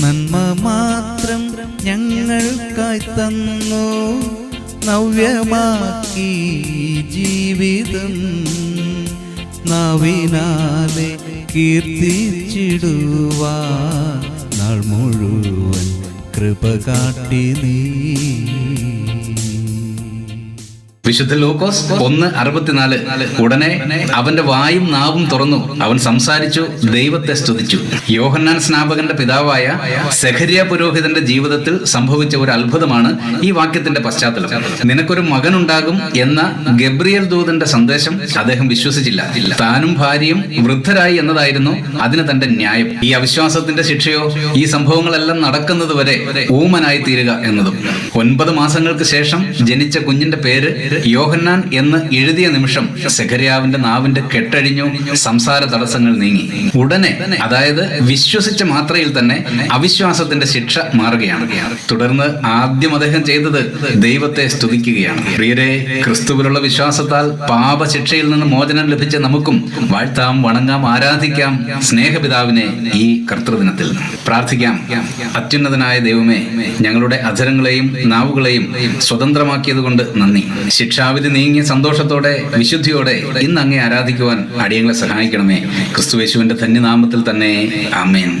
നന്മ മാത്രം ഞങ്ങൾക്കായി തന്നു. നവ്യമാക്കി ജീവിതം നാവിനാലെ കീർത്തിച്ചിടുവാ. നാൾ മുഴുവൻ കൃപ കാട്ടി നീ. വിശുദ്ധ ലൂക്കോസ് ഒന്ന് അറുപത്തിനാല്. ഉടനെ അവന്റെ വായും നാവും തുറന്നു. അവൻ സംസാരിച്ചു ദൈവത്തെ സ്തുതിച്ചു. യോഹന്നാൻ സ്നാപകന്റെ പിതാവായ സെഹരിയ പുരോഹിതന്റെ ജീവിതത്തിൽ സംഭവിച്ച ഒരു അത്ഭുതമാണ് ഈ വാക്യത്തിന്റെ പശ്ചാത്തലം. നിനക്കൊരു മകനുണ്ടാകും എന്ന ഗബ്രിയൽ ദൂതന്റെ സന്ദേശം അദ്ദേഹം വിശ്വസിച്ചില്ല. താനും ഭാര്യയും വൃദ്ധരായി എന്നതായിരുന്നു അതിന് തന്റെ ന്യായം. ഈ അവിശ്വാസത്തിന്റെ ശിക്ഷയോ ഈ സംഭവങ്ങളെല്ലാം നടക്കുന്നത് വരെ ഊമനായി തീരുക എന്നതും. ഒൻപത് മാസങ്ങൾക്ക് ശേഷം ജനിച്ച കുഞ്ഞിന്റെ പേര് യോഹന്നാൻ എന്ന് എഴുതിയ നിമിഷം സെഖരിയാവിന്റെ നാവിന്റെ കെട്ടഴിഞ്ഞു സംസാര തടസ്സങ്ങൾ നീങ്ങി. ഉടനെ അതായത് വിശ്വസിച്ച മാത്രയിൽ തന്നെ അവിശ്വാസത്തിന്റെ ശിക്ഷ മാറുകയാണ്. തുടർന്ന് ആദ്യം അദ്ദേഹം ചെയ്തത് ദൈവത്തെ സ്തുതിക്കുകയാണ്. പ്രിയരെ ക്രിസ്തുവിലുള്ള വിശ്വാസത്താൽ പാപശിക്ഷയിൽ നിന്ന് മോചനം ലഭിച്ച നമുക്കും വാഴ്ത്താം വണങ്ങാം ആരാധിക്കാം സ്നേഹപിതാവിനെ ഈ കർത്തൃദിനത്തിൽ. പ്രാർത്ഥിക്കാം. അത്യുന്നതനായ ദൈവമേ ഞങ്ങളുടെ അധരങ്ങളെയും നാവുകളെയും സ്വതന്ത്രമാക്കിയത് കൊണ്ട് നന്ദി ശിക്ഷാവിധി നീങ്ങിയ സന്തോഷത്തോടെ വിശുദ്ധിയോടെ ഇന്ന് അങ്ങേ ആരാധിക്കുവാൻ അടിയങ്ങളെ സഹായിക്കണമേ. ക്രിസ്തുവേശുവിന്റെ ധന്യനാമത്തിൽ തന്നെ. ആമേൻ.